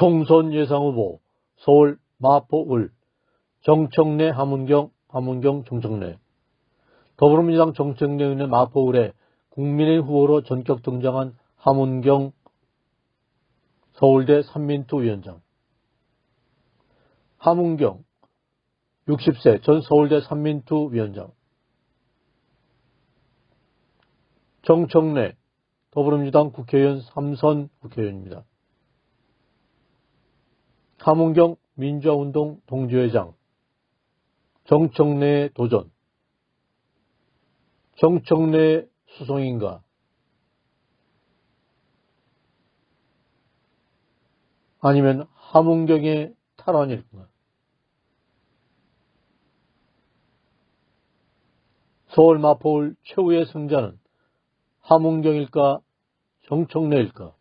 총선 예상 후보 서울 마포 을 정청래 하문경 하문경 정청래. 더불어민주당 정청래 의원의 마포 을에 국민의 후보로 전격 등장한 하문경 서울대 삼민투 위원장. 하문경 60세 전 서울대 삼민투 위원장. 정청래 더불어민주당 국회의원 3선 국회의원입니다. 함은경 민주화운동 동지회장 정청래의 도전 정청래 수송인가. 아니면 함은경의 탈환일까. 서울 마포울 최후의 승자는 함은경일까 정청래일까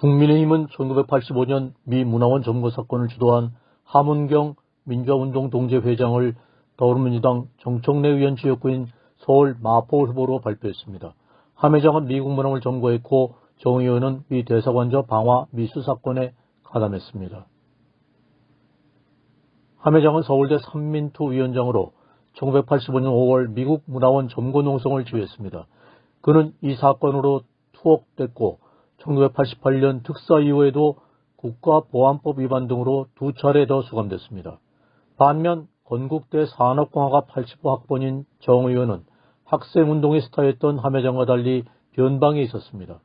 국민의힘은 1985년 미 문화원 점거 사건을 주도한 함은경 민주화운동 동제회장을 더불어민주당 정청래 의원 지역구인 서울 마포 후보로 발표했습니다. 함 회장은 미국 문화원을 점거했고 정 의원은 미 대사관저 방화 미수 사건에 가담했습니다. 함 회장은 서울대 삼민투 위원장으로 1985년 5월 미국 문화원 점거 농성을 지휘했습니다. 그는 이 사건으로 투옥됐고 1988년 특사 이후에도 국가보안법 위반 등으로 두 차례 더 수감됐습니다. 반면 건국대 산업공학과 80호 학번인 정 의원은 학생운동의 스타였던 함회장과 달리 변방에 있었습니다.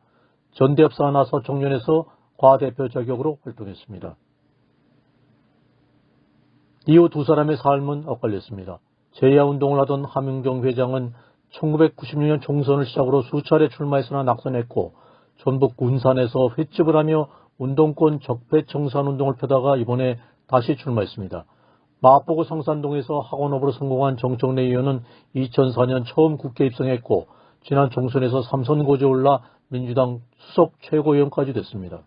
전대협사 나서 청년에서 과대표 자격으로 활동했습니다. 이후 두 사람의 삶은 엇갈렸습니다. 제야운동을 하던 함윤경 회장은 1996년 총선을 시작으로 수차례 출마했으나 낙선했고 전북 군산에서 횟집을 하며 운동권 적폐 청산 운동을 펴다가 이번에 다시 출마했습니다. 마포구 성산동에서 학원업으로 성공한 정청래 의원은 2004년 처음 국회 입성했고 지난 총선에서 삼선 고지에 올라 민주당 수석 최고위원까지 됐습니다.